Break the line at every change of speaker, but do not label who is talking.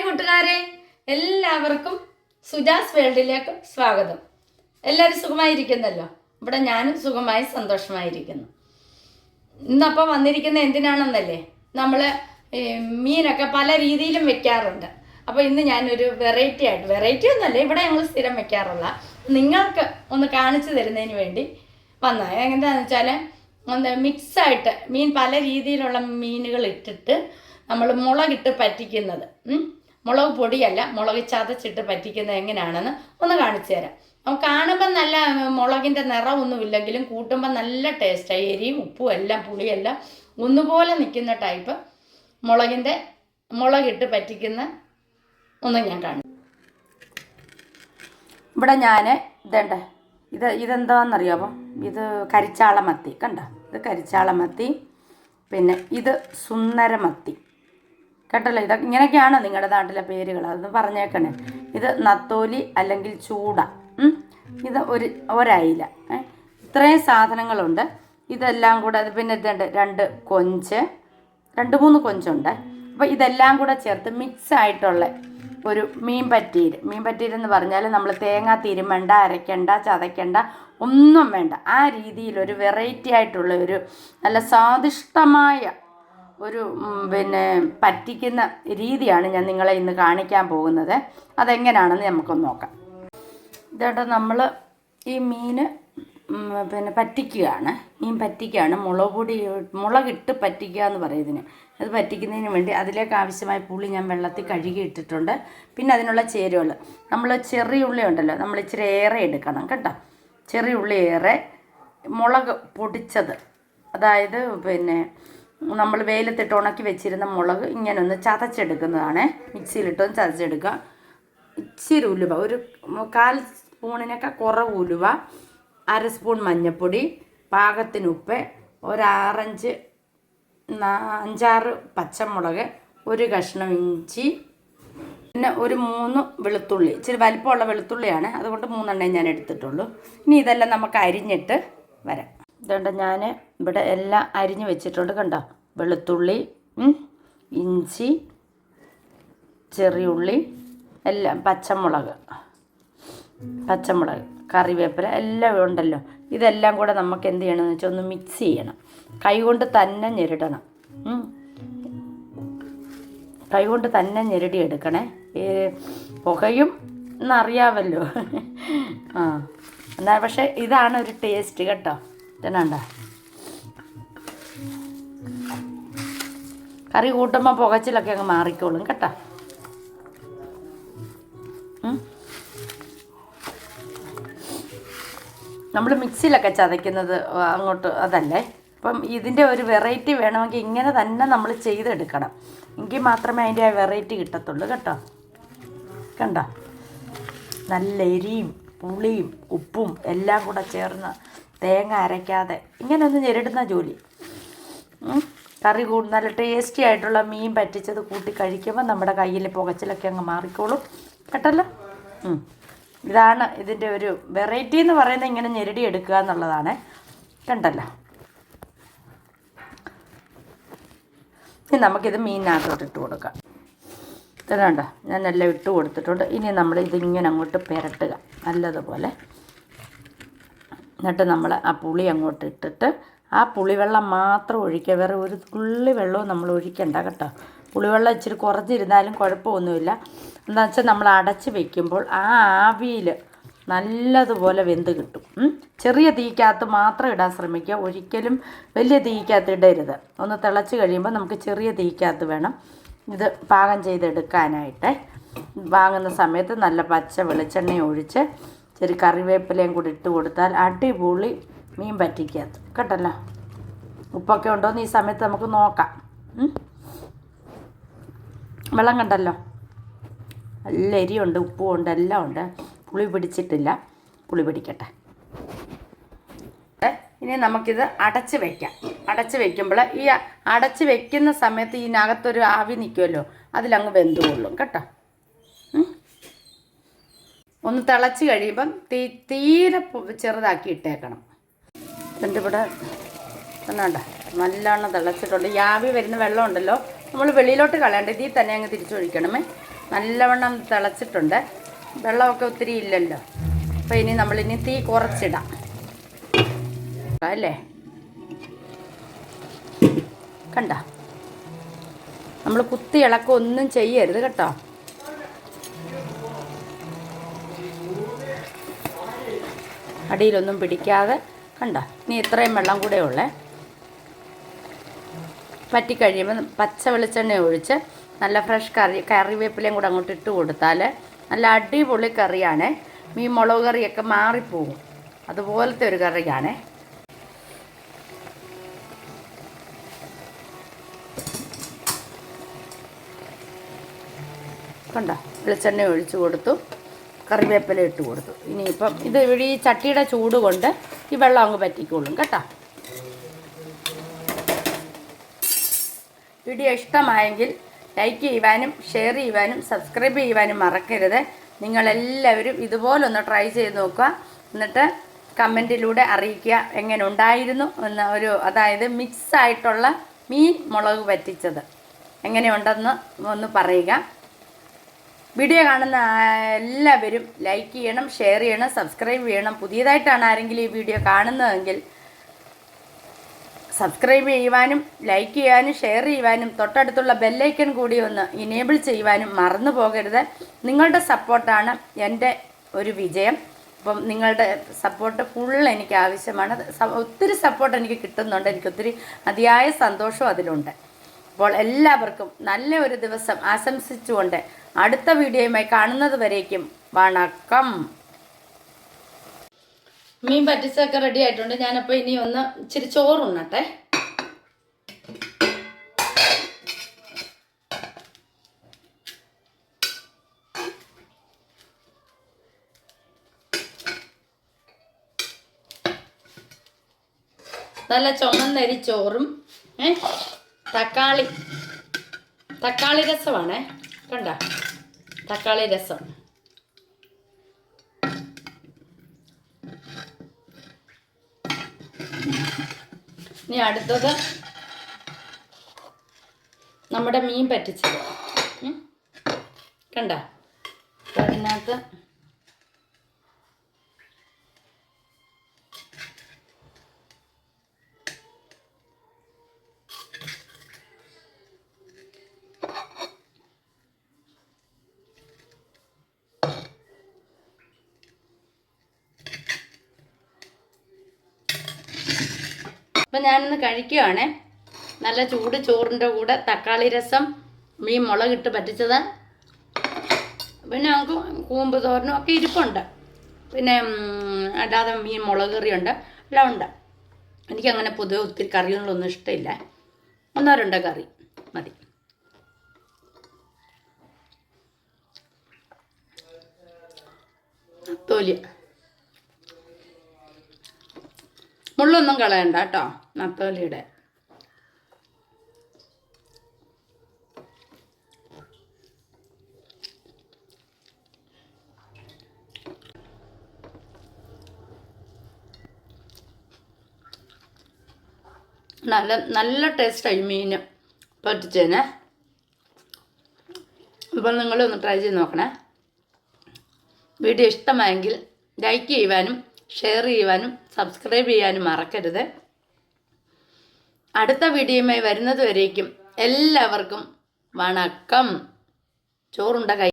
Hi കൂട്ടുകാരെ എല്ലാവർക്കും സുജാസ് വേൾഡിലേക്ക് സ്വാഗതം. എല്ലാവരും സുഖമായിരിക്കുന്നല്ലോ? ഇവിടെ ഞാനും സുഖമായി സന്തോഷമായിരിക്കുന്നു. ഇന്നപ്പോൾ വന്നിരിക്കുന്ന എന്തിനാണെന്നല്ലേ? നമ്മൾ മീനൊക്കെ പല രീതിയിലും വെക്കാറുണ്ട്. അപ്പോൾ ഇന്ന് ഞാനൊരു വെറൈറ്റി ആയിട്ട് വെറൈറ്റി ഒന്നല്ല ഇവിടെ ഞങ്ങൾ സ്ഥിരം വെക്കാറുള്ള നിങ്ങൾക്ക് ഒന്ന് കാണിച്ചു തരുന്നതിന് വേണ്ടി വന്ന എന്താണെന്ന് വെച്ചാൽ എന്താ മിക്സായിട്ട് മീൻ പല രീതിയിലുള്ള മീനുകൾ ഇട്ടിട്ട് നമ്മൾ മുളകിട്ട് പറ്റിക്കുന്നത്. മുളക് പൊടിയല്ല മുളക് ചതച്ചിട്ട് പറ്റിക്കുന്നത് എങ്ങനെയാണെന്ന് ഒന്ന് കാണിച്ചു തരാം. അപ്പം കാണുമ്പം നല്ല മുളകിന്റെ നിറമൊന്നുമില്ലെങ്കിലും കൂട്ടുമ്പോൾ നല്ല ടേസ്റ്റായി എരിയും ഉപ്പും എല്ലാം പുളിയെല്ലാം ഒന്നുപോലെ നിൽക്കുന്ന ടൈപ്പ് മുളകിന്റെ മുളകിട്ട് പറ്റിക്കുന്ന ഒന്ന് ഞാൻ കാണും ഇവിടെ ഞാൻ ഇതേണ്ട ഇത് ഇതെന്താണെന്നറിയാമോ ഇത് കരിച്ചാളമത്തി കണ്ട? ഇത് കരിച്ചാളമത്തി പിന്നെ ഇത് സുന്ദര മത്തി. കേട്ടല്ലോ? ഇത് ഇങ്ങനെയൊക്കെയാണ് നിങ്ങളുടെ നാട്ടിലെ പേരുകൾ? അതൊന്ന് പറഞ്ഞേക്കണേ. ഇത് നത്തോലി അല്ലെങ്കിൽ ചൂട. ഇത് ഒരു ഒരയില. ഇത്രയും സാധനങ്ങളുണ്ട്. ഇതെല്ലാം കൂടെ അത് പിന്നെ ഇതുണ്ട്. രണ്ട് കൊഞ്ച്. രണ്ട് മൂന്ന് കൊഞ്ചുണ്ട്. അപ്പോൾ ഇതെല്ലാം കൂടെ ചേർത്ത് മിക്സ് ആയിട്ടുള്ള ഒരു മീൻ പറ്റീര്. മീൻ പറ്റീര് എന്ന് പറഞ്ഞാൽ നമ്മൾ തേങ്ങ തിരുമണ്ട അരയ്ക്കണ്ട ചതയ്ക്കണ്ട ഒന്നും വേണ്ട. ആ രീതിയിൽ ഒരു വെറൈറ്റി ആയിട്ടുള്ള ഒരു നല്ല സ്വാദിഷ്ടമായ ഒരു പിന്നെ പറ്റിക്കുന്ന രീതിയാണ് ഞാൻ നിങ്ങളെ ഇന്ന് കാണിക്കാൻ പോകുന്നത്. അതെങ്ങനെയാണെന്ന് നമുക്കൊന്ന് നോക്കാം. ഇതേട്ട നമ്മൾ ഈ മീൻ പിന്നെ പറ്റിക്കുകയാണ്. മീൻ പറ്റിക്കുകയാണ്. മുളക് പൊടി മുളകിട്ട് പറ്റിക്കുക എന്ന് പറയുന്നതിന്. അത് പറ്റിക്കുന്നതിന് വേണ്ടി അതിലേക്ക് ആവശ്യമായ പുളി ഞാൻ വെള്ളത്തിൽ കഴുകി ഇട്ടിട്ടുണ്ട്. പിന്നെ അതിനുള്ള ചേരുവകൾ നമ്മൾ ചെറിയ ഉള്ളി ഉണ്ടല്ലോ നമ്മൾ ഇച്ചിരി ഏറെ എടുക്കണം കേട്ടോ. ചെറിയ ഉള്ളി ഏറെ മുളക് പൊടിച്ചത്. അതായത് പിന്നെ നമ്മൾ വെയിലത്തിട്ട് ഉണക്കി വെച്ചിരുന്ന മുളക് ഇങ്ങനെ ഒന്ന് ചതച്ചെടുക്കുന്നതാണ് മിക്സിയിലിട്ടൊന്ന് ചതച്ചെടുക്കുക ഇച്ചിരി ഉലുവ ഒരു കാൽ സ്പൂണിനൊക്കെ കുറവ് ഉലുവ അര സ്പൂൺ മഞ്ഞൾപ്പൊടി പാകത്തിന് ഉപ്പ് ഒരാറഞ്ച് അഞ്ചാറ് പച്ചമുളക് ഒരു കഷ്ണം ഇഞ്ചി പിന്നെ ഒരു മൂന്ന് വെളുത്തുള്ളി. ഇച്ചിരി വലിപ്പമുള്ള വെളുത്തുള്ളിയാണ്. അതുകൊണ്ട് മൂന്നെണ്ണേ ഞാൻ എടുത്തിട്ടുള്ളൂ. ഇനി ഇതെല്ലാം നമുക്ക് അരിഞ്ഞിട്ട് വരാം. ഇതുകൊണ്ട് ഞാൻ ഇവിടെ എല്ലാം അരിഞ്ഞ് വെച്ചിട്ടുണ്ട് കണ്ടോ? വെളുത്തുള്ളി ഇഞ്ചി ചെറിയുള്ളി എല്ലാം പച്ചമുളക് പച്ചമുളക് കറിവേപ്പില എല്ലാം ഉണ്ടല്ലോ. ഇതെല്ലാം കൂടെ നമുക്ക് എന്ത് ചെയ്യണമെന്ന് വെച്ചാൽ ഒന്ന് മിക്സ് ചെയ്യണം. കൈകൊണ്ട് തന്നെ ഞെരിടണം. കൈകൊണ്ട് തന്നെ ഞെരടി എടുക്കണേ. പുകയും എന്നറിയാമല്ലോ ആ എന്നാൽ പക്ഷേ ഇതാണ് ഒരു ടേസ്റ്റ് കേട്ടോ. ഇതിനുണ്ട കറി കൂട്ടുമ്പോൾ പുകച്ചിലൊക്കെ അങ്ങ് മാറിക്കോളും കേട്ടോ. നമ്മൾ മിക്സിയിലൊക്കെ ചതയ്ക്കുന്നത് അങ്ങോട്ട് അതല്ലേ? അപ്പം ഇതിന്റെ ഒരു വെറൈറ്റി വേണമെങ്കിൽ ഇങ്ങനെ തന്നെ നമ്മൾ ചെയ്തെടുക്കണം. എങ്കിൽ മാത്രമേ അതിന്റെ ആ വെറൈറ്റി കിട്ടത്തുള്ളൂ കേട്ടോ. കണ്ടോ? നല്ല എരിയും പുളിയും ഉപ്പും എല്ലാം കൂടെ ചേർന്ന് തേങ്ങ അരയ്ക്കാതെ ഇങ്ങനെ ഒന്ന് ഞെരിടുന്ന ജോലി. കറി കൂടി നല്ല ടേസ്റ്റി ആയിട്ടുള്ള മീൻ പറ്റിച്ചത് കൂട്ടി കഴിക്കുമ്പോൾ നമ്മുടെ കയ്യിൽ പുകച്ചിലൊക്കെ അങ്ങ് മാറിക്കോളും. കേട്ടല്ലോ? ഇതാണ് ഇതിന്റെ ഒരു വെറൈറ്റി എന്ന് പറയുന്നത് ഇങ്ങനെ ഞെരടി എടുക്കുക എന്നുള്ളതാണ്. കണ്ടല്ലോ? ഇനി നമുക്കിത് മീനിനകത്തോട്ട് ഇട്ട് കൊടുക്കാം. ഇതുണ്ട് ഞാൻ എല്ലാം ഇട്ട് കൊടുത്തിട്ടുണ്ട്. ഇനി നമ്മൾ ഇതിങ്ങനെ അങ്ങോട്ട് പുരട്ടുക. നല്ലതുപോലെ. എന്നിട്ട് നമ്മൾ ആ പുളി അങ്ങോട്ട് ഇട്ടിട്ട് ആ പുളിവെള്ളം മാത്രം ഒഴിക്കുക. വേറെ ഒരു തുള്ളി വെള്ളവും നമ്മൾ ഒഴിക്കണ്ട കേട്ടോ. പുളിവെള്ളം ഇച്ചിരി കുറഞ്ഞിരുന്നാലും കുഴപ്പമൊന്നുമില്ല. എന്താ വെച്ചാൽ നമ്മൾ അടച്ച് വെക്കുമ്പോൾ ആ ആവിയിൽ നല്ലതുപോലെ വെന്ത് കിട്ടും. ചെറിയ തീക്കകത്ത് മാത്രം ഇടാൻ ശ്രമിക്കുക. ഒരിക്കലും വലിയ തീക്കകത്ത് ഇടരുത്. ഒന്ന് തിളച്ച് കഴിയുമ്പോൾ നമുക്ക് ചെറിയ തീക്കകത്ത് വേണം ഇത് പാകം ചെയ്തെടുക്കാനായിട്ട്. വാങ്ങുന്ന സമയത്ത് നല്ല പച്ച വെളിച്ചെണ്ണ ഒഴിച്ച് ചെറിയ കറിവേപ്പിലയും കൂടി ഇട്ട് കൊടുത്താൽ അടിപൊളി മീൻ പറ്റിക്കകത്ത് കേട്ടല്ലോ? ഉപ്പൊക്കെ ഉണ്ടോയെന്ന് ഈ സമയത്ത് നമുക്ക് നോക്കാം. വെള്ളം കണ്ടല്ലോ? നല്ല എരിയുണ്ട് ഉപ്പും ഉണ്ട് എല്ലാം ഉണ്ട്. പുളി പിടിച്ചിട്ടില്ല. പുളി പിടിക്കട്ടെ. ഇനി നമുക്കിത് അടച്ച് വെക്കാം. അടച്ച് വെക്കുമ്പോൾ ഈ അടച്ച് വെക്കുന്ന സമയത്ത് ഇതിനകത്തൊരു ആവി നിൽക്കുമല്ലോ അതിലങ്ങ് വെന്ത് കൊള്ളും കേട്ടോ ഒന്ന് തിളച്ച് കഴിയുമ്പം തീ തീരെ ചെറുതാക്കി ഇട്ടേക്കണം. എന്നിട്ട് ഇവിടെ കണ്ട നല്ലോണം തിളച്ചിട്ടുണ്ട്. യാവി വരുന്ന വെള്ളം ഉണ്ടല്ലോ നമ്മൾ വെളിയിലോട്ട് കളയണ്ട ഇതിൽ തന്നെ അങ്ങ് തിരിച്ചൊഴിക്കണമേ. നല്ലവണ്ണം തിളച്ചിട്ടുണ്ട്. വെള്ളമൊക്കെ ഒത്തിരി ഇല്ലല്ലോ. അപ്പോൾ ഇനി നമ്മളിനി തീ കുറച്ചിടാം. അല്ലേ? കണ്ട? നമ്മൾ കുത്തി ഇളക്കം ഒന്നും ചെയ്യരുത് കേട്ടോ. അടിയിലൊന്നും പിടിക്കാതെ കണ്ട? ഇനി ഇത്രയും വെള്ളം കൂടെ ഉള്ളേ. പറ്റിക്കഴിയുമ്പോൾ പച്ച വെളിച്ചെണ്ണ ഒഴിച്ച് നല്ല ഫ്രഷ് കറി കറിവേപ്പിലയും കൂടെ അങ്ങോട്ട് ഇട്ട് കൊടുത്താൽ നല്ല അടിപൊളി കറിയാണ്. മീൻ മുളക് കറിയൊക്കെ മാറിപ്പോകും അതുപോലത്തെ ഒരു കറിയാണ്. കണ്ട? വെളിച്ചെണ്ണ ഒഴിച്ചു കൊടുത്തു. കറിവേപ്പില ഇട്ട് കൊടുത്തു. ഇനിയിപ്പം ഇത് ഇവിടെ ഈ ചട്ടിയുടെ ചൂട് കൊണ്ട് ഈ വെള്ളം അങ്ങ് പറ്റിക്കോളും കേട്ടോ. വീഡിയോ ഇഷ്ടമായെങ്കിൽ ലൈക്ക് ചെയ്യുവാനും ഷെയർ ചെയ്യുവാനും സബ്സ്ക്രൈബ് ചെയ്യുവാനും മറക്കരുത്. നിങ്ങളെല്ലാവരും ഇതുപോലൊന്ന് ട്രൈ ചെയ്ത് നോക്കുക. എന്നിട്ട് കമന്റിലൂടെ അറിയിക്കുക എങ്ങനെ ഉണ്ടായിരുന്നു എന്ന ഒരു അതായത് മിക്സ് ആയിട്ടുള്ള മീൻ മുളക് പറ്റിച്ചത് എങ്ങനെയുണ്ടെന്ന് ഒന്ന് പറയുക. വീഡിയോ കാണുന്ന എല്ലാവരും ലൈക്ക് ചെയ്യണം ഷെയർ ചെയ്യണം സബ്സ്ക്രൈബ് ചെയ്യണം. പുതിയതായിട്ടാണ് ആരെങ്കിലും ഈ വീഡിയോ കാണുന്നതെങ്കിൽ സബ്സ്ക്രൈബ് ചെയ്യുവാനും ലൈക്ക് ചെയ്യാനും ഷെയർ ചെയ്യുവാനും തൊട്ടടുത്തുള്ള ബെല്ലൈക്കൺ കൂടി ഒന്ന് ഇനേബിൾ ചെയ്യുവാനും മറന്നു പോകരുത്. നിങ്ങളുടെ സപ്പോർട്ടാണ് എന്റെ ഒരു വിജയം. അപ്പം നിങ്ങളുടെ സപ്പോർട്ട് ഫുൾ എനിക്ക് ആവശ്യമാണ്. ഒത്തിരി സപ്പോർട്ട് എനിക്ക് കിട്ടുന്നുണ്ട്. എനിക്ക് ഒത്തിരി അതിയായ സന്തോഷവും അതിലുണ്ട്. അപ്പോൾ എല്ലാവർക്കും നല്ല ഒരു ദിവസം ആശംസിച്ചുകൊണ്ട് അടുത്ത വീഡിയോയുമായി കാണുന്നത് വരേക്കും. വണക്കം. മീൻ പറ്റിച്ചൊക്കെ റെഡി ആയിട്ടുണ്ട്. ഞാനപ്പോൾ ഇനി ഒന്ന് ഇച്ചിരി ചോറുണ്ണട്ടെ നല്ല ചുമന്നരി ചോറും തക്കാളി. തക്കാളി രസമാണേ. കണ്ട? തക്കാളി രസം. ഇനി അടുത്തത് നമ്മുടെ മീൻ പറ്റിച്ചത്. കണ്ട? അതിനകത്ത് അപ്പം ഞാനിന്ന് കഴിക്കുകയാണേ നല്ല ചൂട് ചോറിന്റെ കൂടെ തക്കാളി രസം മീൻ മുളകിട്ട് പറ്റിച്ചത്. പിന്നെ നമുക്ക് കൂമ്പ് തോരനും ഒക്കെ ഇരിപ്പുണ്ട്. പിന്നെ അല്ലാതെ മീൻ മുളക് കറിയുണ്ട്. എല്ലാം ഉണ്ട്. എനിക്കങ്ങനെ പൊതുവെ ഒത്തിരി കറികളൊന്നും ഇഷ്ടമില്ല. ഒന്നോ രണ്ടോ കറി മതി. തോലി. മുള്ളൊന്നും കളയണ്ട കേട്ടോ. നത്തോലിയുടെ. നല്ല നല്ല ടേസ്റ്റായി മീൻ പറ്റിച്ചേനെ. അപ്പോൾ നിങ്ങളൊന്ന് ട്രൈ ചെയ്ത് നോക്കണേ. വീഡിയോ ഇഷ്ടമായെങ്കിൽ ലൈക്ക് ചെയ്യുവാനും ഷെയർ ചെയ്യുവാനും സബ്സ്ക്രൈബ് ചെയ്യാനും മറക്കരുത്. അടുത്ത വീഡിയോയുമായി വരുന്നത് വരേക്കും. എല്ലാവർക്കും വണക്കം. ചോറുണ്ട കൈ